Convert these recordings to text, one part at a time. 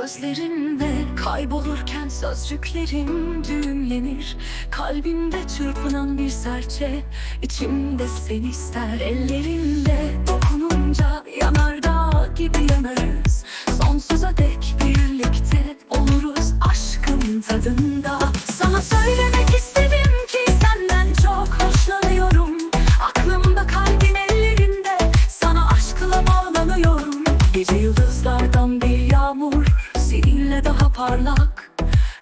Gözlerinde kaybolurken sözcüklerim düğümlenir. Kalbimde çırpınan bir serçe içimde seni ister. Ellerinde dokununca yanardağ gibi yanarız parlak.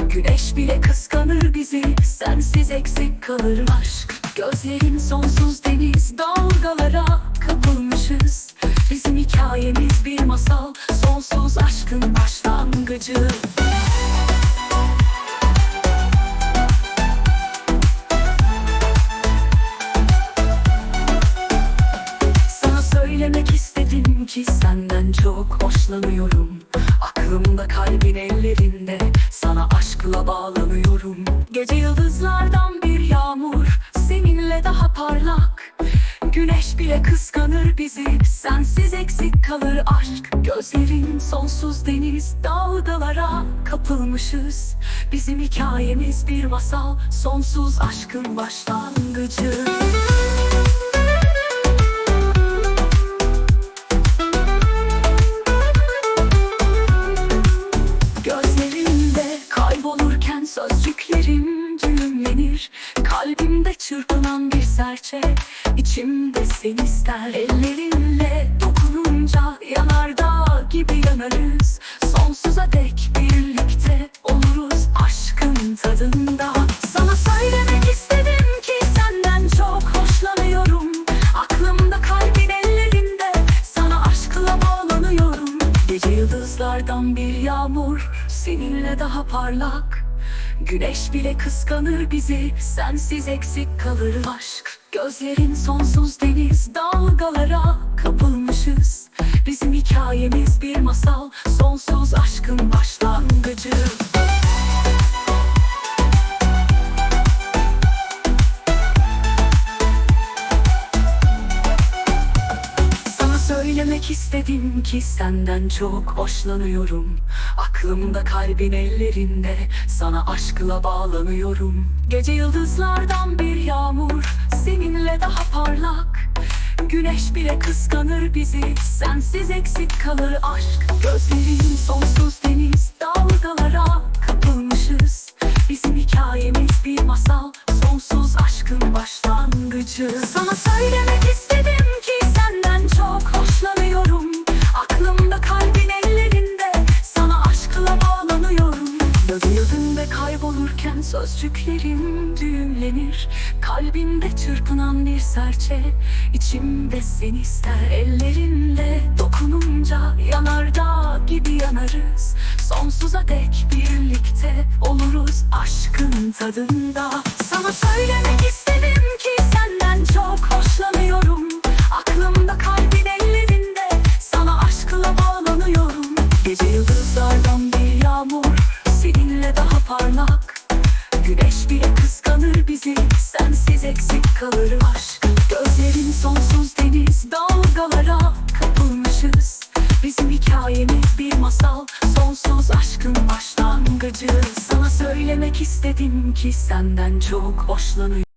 Güneş bile kıskanır bizi. Sensiz eksik kalır aşk. Gözlerin sonsuz deniz dalgalara kapılmışız. Bizim hikayemiz bir masal. Sonsuz aşkın başlangıcı. Sana söylemek istedim ki senden çok hoşlanıyorum Aklımda kalbin ellerinde. Sana aşkla bağlanıyorum. Gece yıldızlardan bir yağmur. Seninle daha parlak. Güneş bile kıskanır bizi. Sensiz eksik kalır aşk. Gözlerin sonsuz deniz dalgalara kapılmışız. Bizim hikayemiz bir masal. Sonsuz aşkın başlangıcı çırpınan bir serçe içimde seni ister. Ellerinle dokununca yanardağ gibi yanarız. Sonsuza dek birlikte oluruz aşkın tadında. Sana söylemek istedim ki senden çok hoşlanıyorum. Aklımda kalbin ellerinde sana aşkla bağlanıyorum. Gece yıldızlardan bir yağmur seninle daha parlak Güneş bile kıskanır bizi. Sensiz eksik kalır aşk. Gözlerin sonsuz deniz dalgalara kapılmışız. Bizim hikayemiz bir masal. Sonsuz söylemek istedim ki senden çok hoşlanıyorum. Aklımda kalbin ellerinde sana aşkla bağlanıyorum. Gece yıldızlardan bir yağmur seninle daha parlak. Güneş bile kıskanır bizi sensiz eksik kalır aşk. Gözlerin sonsuz deniz dalgalara kapılmışız. Bizim hikayemiz bir masal sonsuz aşkın başlangıcı. Sana söylemek istedim sözcüklerim düğümlenir Kalbimde çırpınan bir serçe. İçimde seni ister Ellerinle dokununca yanardağ gibi yanarız. Sonsuza dek birlikte oluruz aşkın tadında. Sana söylemek istedim ki senden çok hoşlanıyorum. Aklımda kalbin ellerinde sana aşkla bağlanıyorum. Gece yıldızlardan kalır aşk Gözlerin sonsuz deniz dalgalara kapılmışız. Bizim hikayemiz bir masal sonsuz aşkın başlangıcı. Sana söylemek istedim ki senden çok hoşlanıyorum